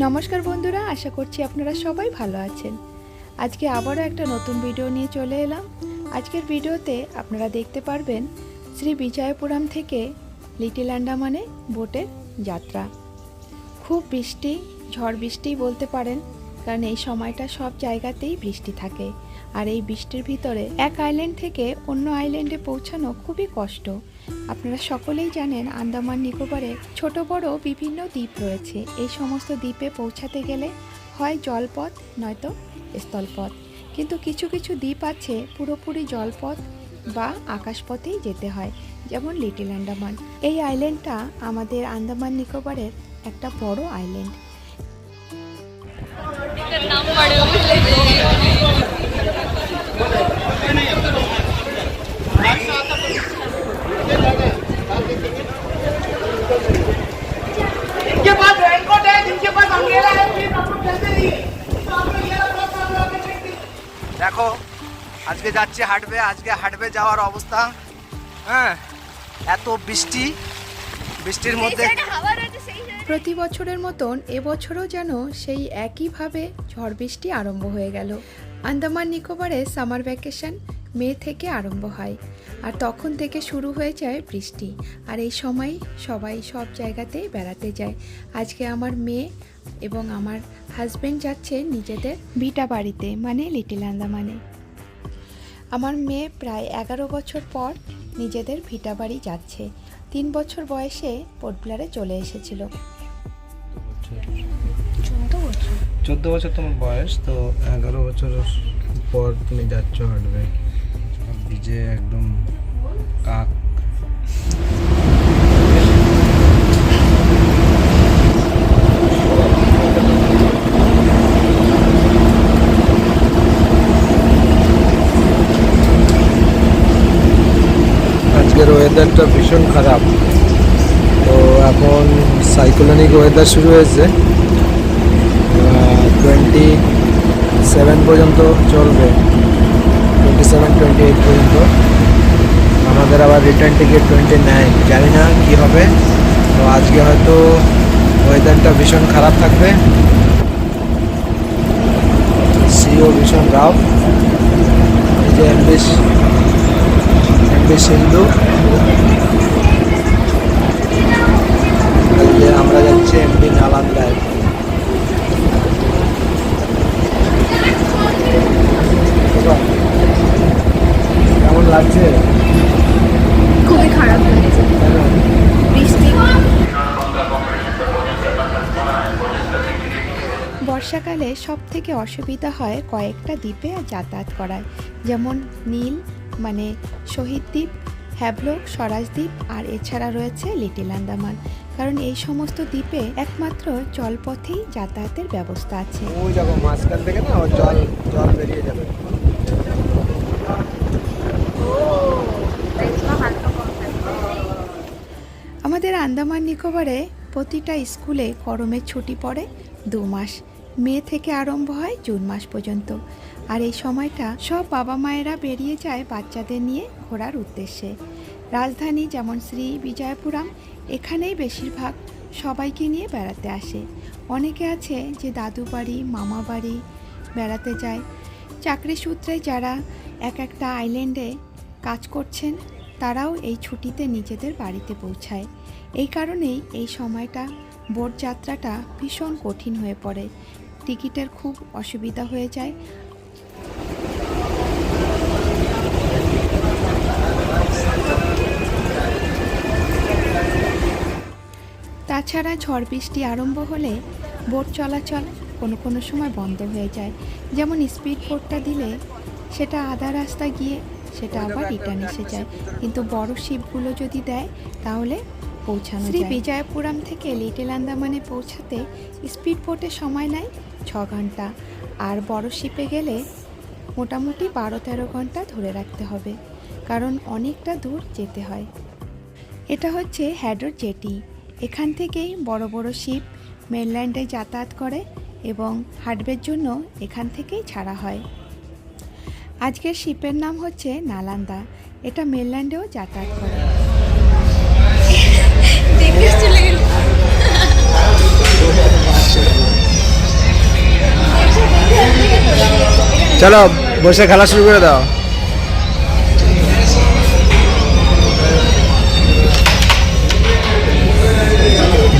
নমস্কার বন্ধুরা, আশা করছি আপনারা সবাই ভালো আছেন। আজকে আবারও একটা নতুন ভিডিও নিয়ে চলে এলাম। আজকের ভিডিওতে আপনারা দেখতে পারবেন শ্রী বিজয়পুরম থেকে লিটিল আন্ডামানে বোটের যাত্রা। খুব বৃষ্টি, ঝড় বৃষ্টি বলতে পারেন, কারণ এই সময়টা সব জায়গাতেই বৃষ্টি থাকে। আর এই বৃষ্টির ভিতরে এক আইল্যান্ড থেকে অন্য আইল্যান্ডে পৌঁছানো খুবই কষ্ট। আপনারা সকলেই জানেন আন্দামান নিকোবরে ছোট বড় বিভিন্ন দ্বীপ রয়েছে। এই সমস্ত দ্বীপে পৌঁছাতে গেলে হয় জলপথ, নয়তো স্থলপথ। কিন্তু কিছু কিছু দ্বীপ আছে পুরোপুরি জলপথ বা আকাশপথেই যেতে হয়, যেমন লিটিল আন্দামান। এই আইল্যান্ডটা আমাদের আন্দামান নিকোবরের একটা বড় আইল্যান্ড। নাম पास रेनकोट है जिनके पास अम्ब्रेला है प्लीज आप लोग चलते रहिए तो आप लोग ये लोग सब लोग के check कीजिए। দেখো আজকে যাচ্ছে হাটবে আজকে হাটবে যাওয়ার অবস্থা হ্যাঁ এত বৃষ্টি বৃষ্টির মধ্যে প্রতি বছরের মতন এবছরও যেন সেই একইভাবে ঝড় বৃষ্টি আরম্ভ হয়ে গেল আন্দামান নিকোবরে সামার ভ্যাকেশন মে থেকে আরম্ভ হয় আর তখন থেকে শুরু হয়ে যায় বৃষ্টি। আর এই সময় সবাই সব জায়গাতেই বেড়াতে যায়। আজকে আমার মেয়ে এবং আমার হাজব্যান্ড যাচ্ছে নিজেদের বিটা বাড়িতে মানে লিটিল আন্দামানে। আমার মেয়ে প্রায় এগারো বছর পর নিজেদের ভিটা বাড়ি যাচ্ছে। তিন বছর বয়সে পোর্টব্লারে চলে এসেছিল। চোদ্দ বছর? তোমার বয়স তো এগারো বছর পর তুমি যাচ্ছ হাঁটবে। ভিজে একদম কাক আজকের ওয়েদারটা ভীষণ খারাপ। তো এখন সাইক্লোনিক ওয়েদার শুরু হয়েছে। টোয়েন্টি সেভেন পর্যন্ত চলবে। টোয়েন্টি সেভেন টোয়েন্টি এইট পর্যন্ত। আমাদের আবার রিটার্ন টিকিট টোয়েন্টি নাইন জানি না কী হবে। তো আজকে হয়তো ওয়েদারটা ভীষণ খারাপ থাকবে। সিও ভীষণ রাফ যে এমবিস যে আমরা যাচ্ছি এমবি নালান্দায় কেমন লাগছে? খুবই খারাপ বৃষ্টি। বর্ষাকালে সব থেকে অসুবিধা হয় কয়েকটা দ্বীপে যাতায়াত করায়, যেমন নীল মানে শহীদ দ্বীপ হ্যাভলক স্বরাজ দ্বীপ আর এছাড়া রয়েছে লিটিল আন্দামান। কারণ এই সমস্ত দ্বীপে একমাত্র জলপথেই যাতায়াতের ব্যবস্থা আছে। ওই যাব মাঝখান থেকে না জল জল বেরিয়ে যাবে। আমাদের আন্দামান নিকোবরে প্রতিটা স্কুলে গরমের ছুটি পড়ে দু মাস। মে থেকে আরম্ভ হয় জুন মাস পর্যন্ত। আর এই সময়টা সব বাবা মায়েরা বেরিয়ে যায় বাচ্চাদের নিয়ে ঘোরার উদ্দেশ্যে। রাজধানী যেমন শ্রী বিজয়পুরম, এখানেই বেশিরভাগ সবাইকে নিয়ে বেড়াতে আসে। অনেকে আছে যে দাদু বাড়ি, মামা বাড়ি বেড়াতে যায়। চাকরি সূত্রে যারা এক একটা আইল্যান্ডে কাজ করছেন, তারাও এই ছুটিতে নিজেদের বাড়িতে পৌঁছায়। এই কারণেই এই সময়টা বোট যাত্রাটা ভীষণ কঠিন হয়ে পড়ে। টিকিটের খুব অসুবিধা হয়ে যায়। তাছাড়া ঝড় বৃষ্টি আরম্ভ হলে বোট চলাচল কোনো কোনো সময় বন্ধ হয়ে যায়। যেমন স্পিড বোটটা দিলে সেটা আধা রাস্তা গিয়ে সেটা আবার রিটার্ন এসে যায়। কিন্তু বড় শিপগুলো যদি দেয় তাহলে পৌঁছানো শ্রী বিজয়পুরম থেকে লিটল আন্দামানে পৌঁছাতে স্পিড বোটে সময় নেয় ছ ঘণ্টা। আর বড় শিপে গেলে মোটামুটি বারো তেরো ঘণ্টা ধরে রাখতে হবে কারণ অনেকটা দূর যেতে হয়। এটা হচ্ছে হ্যাডর জেটি। এখান থেকেই বড় বড় শিপ মেনল্যান্ডে যাতায়াত করে এবং হাটবের জন্য এখান থেকেই ছাড়া হয়। আজকের শিপের নাম হচ্ছে নালান্দা। এটা মেনল্যান্ডেও যাতায়াত করে। চলো, বসে খেলা শুরু করে দাও।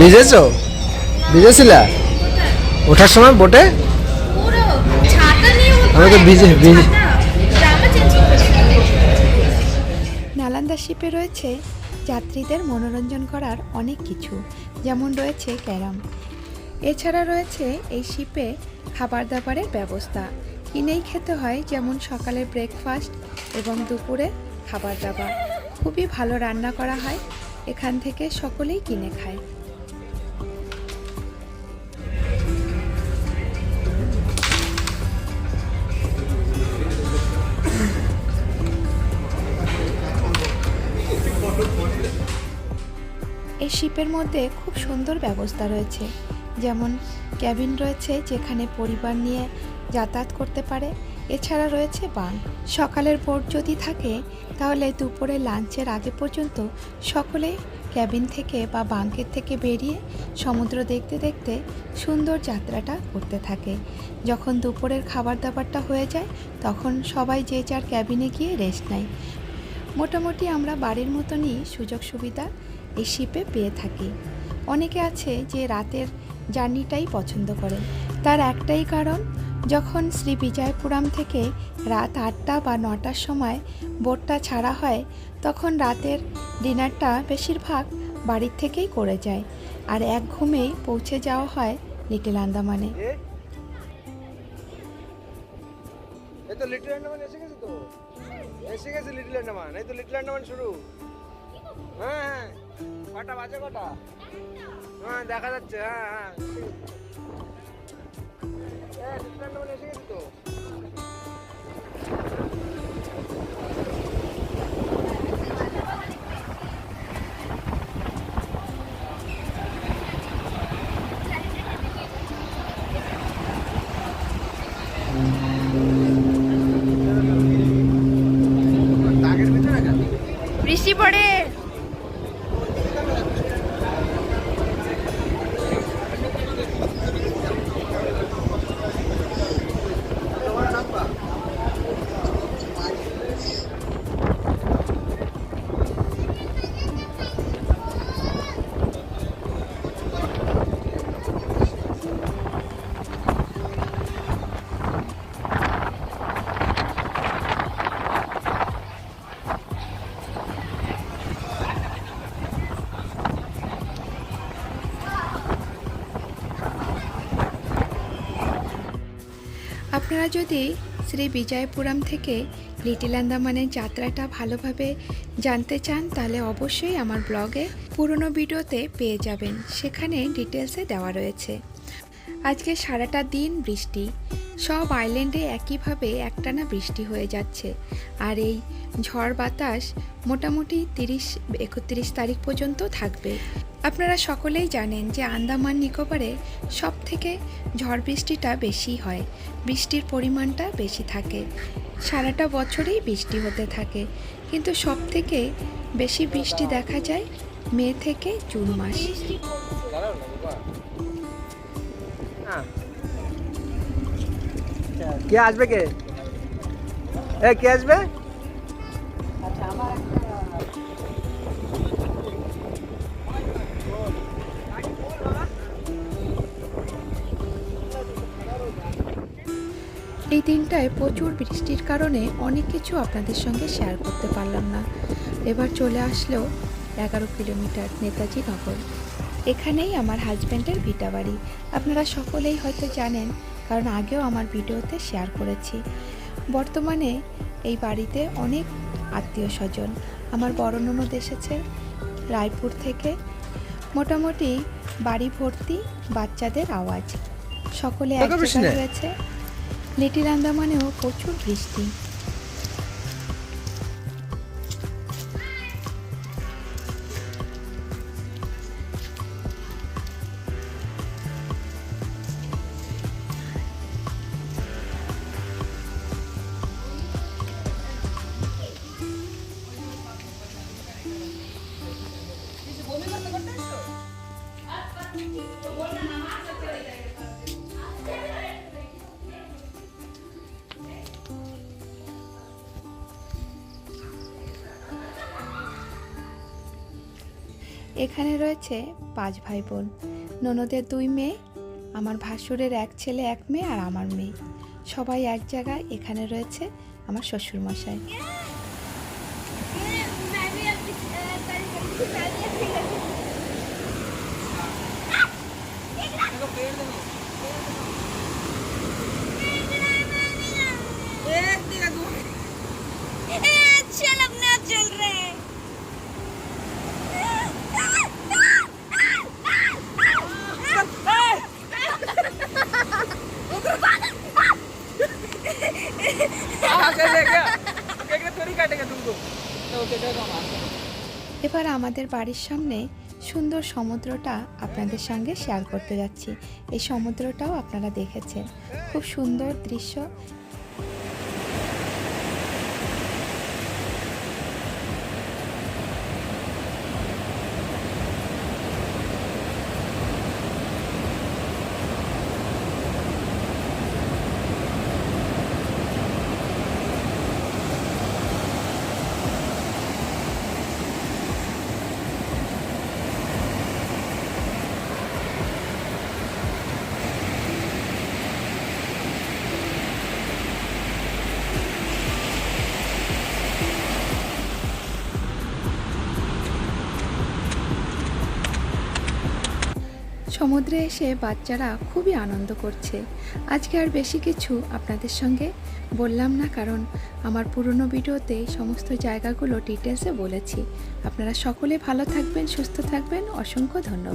বিজেছো ভিজেছিলা? ওঠার সময় বোটে? আমি তো ভিজে ভিজে নালান্দা শিপে রয়েছে যাত্রীদের মনোরঞ্জন করার অনেক কিছু, যেমন রয়েছে ক্যারাম। এছাড়া রয়েছে এই শিপে খাবার দাবারের ব্যবস্থা। কিনেই খেতে হয়, যেমন সকালে ব্রেকফাস্ট এবং দুপুরে খাবার দাবার খুবই ভালো রান্না করা হয়, এখান থেকে সকলেই কিনে খায়। শিপের মধ্যে খুব সুন্দর ব্যবস্থা রয়েছে। যেমন ক্যাবিন রয়েছে যেখানে পরিবার নিয়ে যাতায়াত করতে পারে। এছাড়া রয়েছে বাং সকালের বোট যদি থাকে, তাহলে দুপুরে লাঞ্চের আগে পর্যন্ত সকলে ক্যাবিন থেকে বা বাঙ্কের থেকে বেরিয়ে সমুদ্র দেখতে দেখতে সুন্দর যাত্রাটা করতে থাকে। যখন দুপুরের খাবার দাবারটা হয়ে যায়, তখন সবাই যে যার ক্যাবিনে গিয়ে রেস্ট নেয়। মোটামুটি আমরা বাড়ির মতনই সুযোগ সুবিধা এই শিপে পেয়ে থাকি। অনেকে আছে যে রাতের জার্নিটাই পছন্দ করে। তার একটাই কারণ, যখন শ্রী বিজয়পুরাম থেকে রাত আটটা বা নটার সময় বোটটা ছাড়া হয়, তখন রাতের ডিনারটা বেশিরভাগ বাড়ির থেকেই করে যায় আর এক ঘুমেই পৌঁছে যাওয়া হয় লিটল আন্দামানে। হ্যাঁ হ্যাঁ। কটা বাজে কটা? হ্যাঁ দেখা যাচ্ছে হ্যাঁ হ্যাঁ। এসে গেছি তো। আপনারা যদি শ্রী বিজয়পুরম থেকে লিটিল আন্দামানের যাত্রাটা ভালোভাবে জানতে চান, তাহলে অবশ্যই আমার ব্লগে পুরনো ভিডিওতে পেয়ে যাবেন। সেখানে ডিটেলসে দেওয়া রয়েছে। আজকে সারাটা দিন বৃষ্টি। সব আইল্যান্ডে একইভাবে একটানা বৃষ্টি হয়ে যাচ্ছে। আর এই ঝড় বাতাস মোটামুটি তিরিশ, একত্রিশ তারিখ পর্যন্ত থাকবে। আপনারা সকলেই জানেন যে আন্দামান নিকোবরে সব থেকে ঝড় বৃষ্টিটা বেশি হয়। বৃষ্টির পরিমাণটা বেশি থাকে। সারাটা বছরেই বৃষ্টি হতে থাকে। কিন্তু সব থেকে বেশি বৃষ্টি দেখা যায় মে থেকে জুন মাস। কে আসবে কে? এ কে আসবে? এই দিনটায় প্রচুর বৃষ্টির কারণে অনেক কিছু আপনাদের সঙ্গে শেয়ার করতে পারলাম না। এবার চলে আসলেও এগারো কিলোমিটার নেতাজি নগর। এখানেই আমার হাজব্যান্ডের ভিটা বাড়ি আপনারা সকলেই হয়তো জানেন কারণ আগেও আমার ভিডিওতে শেয়ার করেছি। বর্তমানে এই বাড়িতে অনেক আত্মীয় স্বজন। আমার বড় ননদ এসেছে রায়পুর থেকে। মোটামুটি বাড়ি ভর্তি বাচ্চাদের আওয়াজ। সকলে একসাথে হয়েছে লিটিল আন্দামানেও প্রচুর বৃষ্টি। এখানে রয়েছে পাঁচ ভাই বোন ননদের দুই মেয়ে, আমার ভাসুরের এক ছেলে, এক মেয়ে আর আমার মেয়ে। সবাই এক জায়গায়, এখানে রয়েছে আমার শ্বশুরমশাই। এবার আমাদের বাড়ির সামনে সুন্দর সমুদ্রটা আপনাদের সঙ্গে শেয়ার করতে যাচ্ছি। এই সমুদ্রটাও আপনারা দেখেছেন। খুব সুন্দর দৃশ্য। সমুদ্রে এসে বাচ্চারা খুবই আনন্দ করছে। আজকে আর বেশি কিছু আপনাদের সঙ্গে বললাম না, কারণ আমার পুরনো ভিডিওতে সমস্ত জায়গাগুলো ডিটেলসে বলেছি। আপনারা সকলে ভালো থাকবেন, সুস্থ থাকবেন। অসংখ্য ধন্যবাদ।